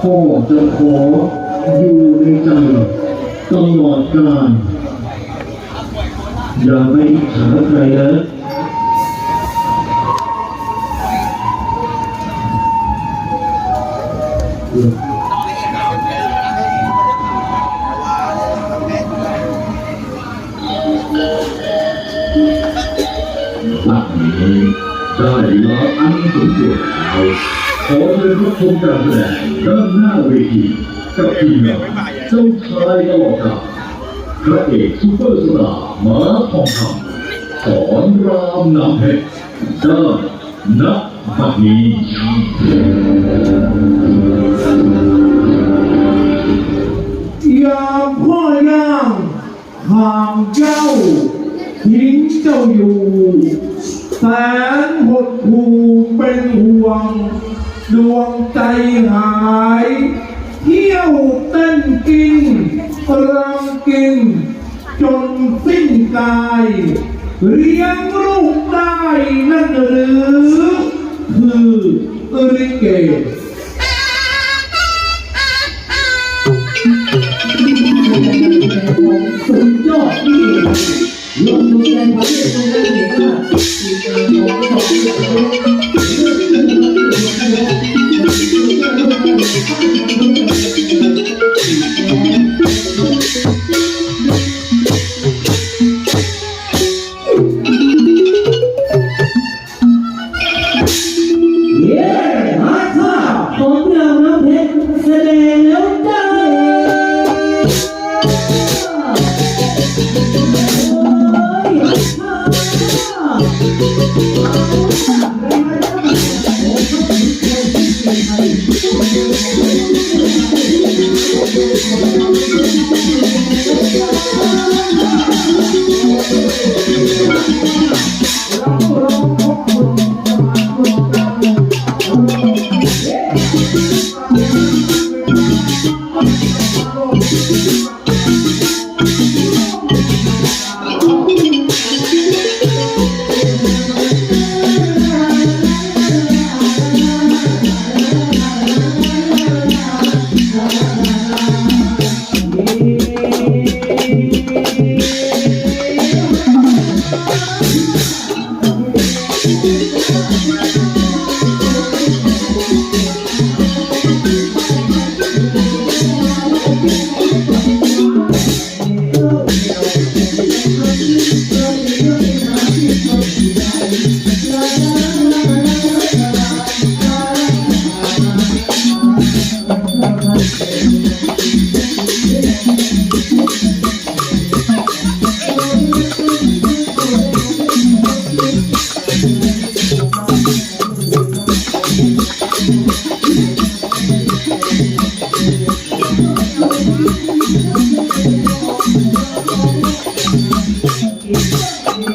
พ่อจะขออยู่ในใจตลอดกาลอย่าไปอิจฉาใครนะบัดนี้ได้เวลาอันสมควรแล้ว ขอเชิญรับชมการแสดงด้านหน้าเวทีกับทีมงานเจ้าชายตลอดกาลพระเอกซุปเปอร์สตาร์ม้าทองคำสอนรามนำเพชรได้ณบัดนี้ยามพ่อย่างห่างเจ้า ทิ้งเจ้าอยู่ แสนหดหูเป็นห่วง ดวงใจหาย เที่ยวเต้นกินรังกิน จนสิ้นกายเลี้ยงลูกได้นั่นหรือ คือริเกสุดยอดที่รวมรวมกันควาเรียกตรงนั้นเห็นว่า Thank you. แ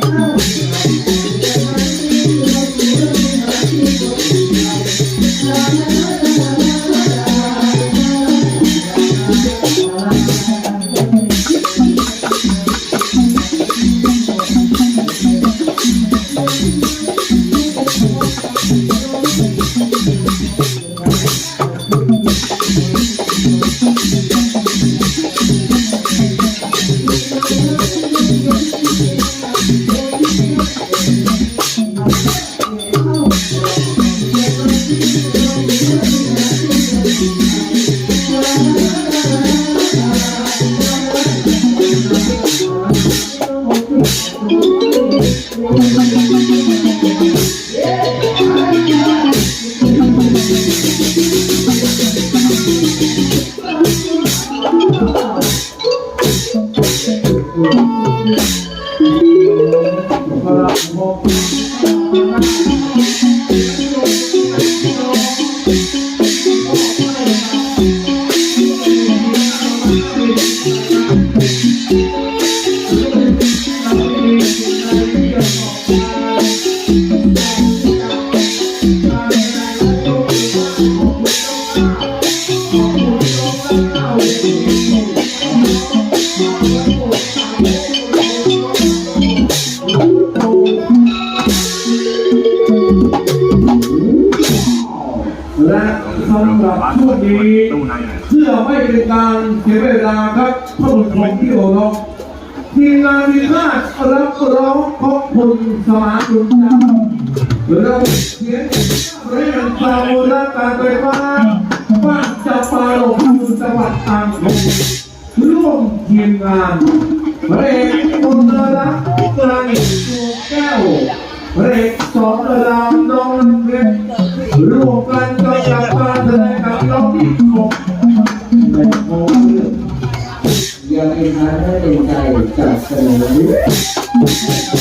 ล เรกสองระามน้องเล็กรวมกันก็จะพาเสดงกับน้องที่หกแม่โมยังเป็นทันให้เป็นใจจากเสนอ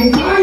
I died.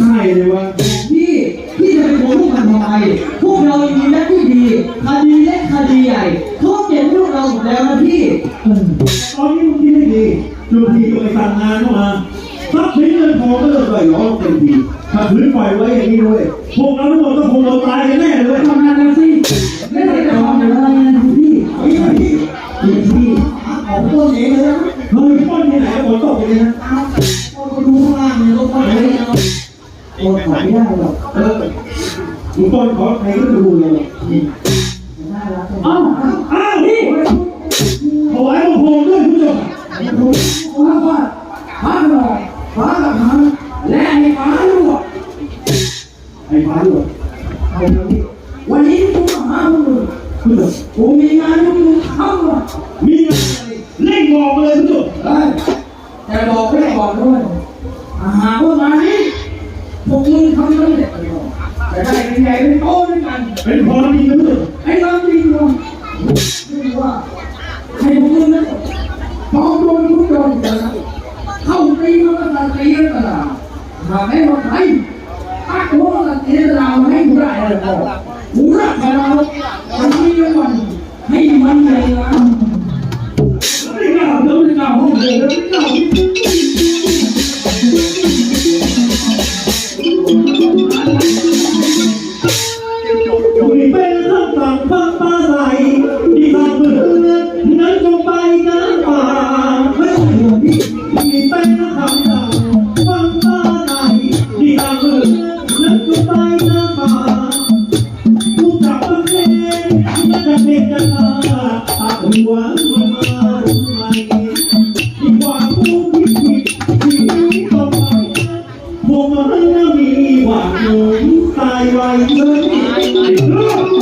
ใช่เลยว่ะพี่พี่จะไปโกงพวกมันทำไมพวกเรายังมีหน้าที่ดีคดีเล็กคดีใหญ่เขาเก็บพวกเราหมดแล้วนะพี่ตอนนี้มึงคิดไม่ดีดูทีก็ไปสั่งงานเข้ามาทรับย์สิเงินทอก็เลยไหลล้อมเต็มที รู้ว่าฟ้าหลอกฟ้าหลักฐาน วันให้มันเลยนะ อยู่ตายไวเลย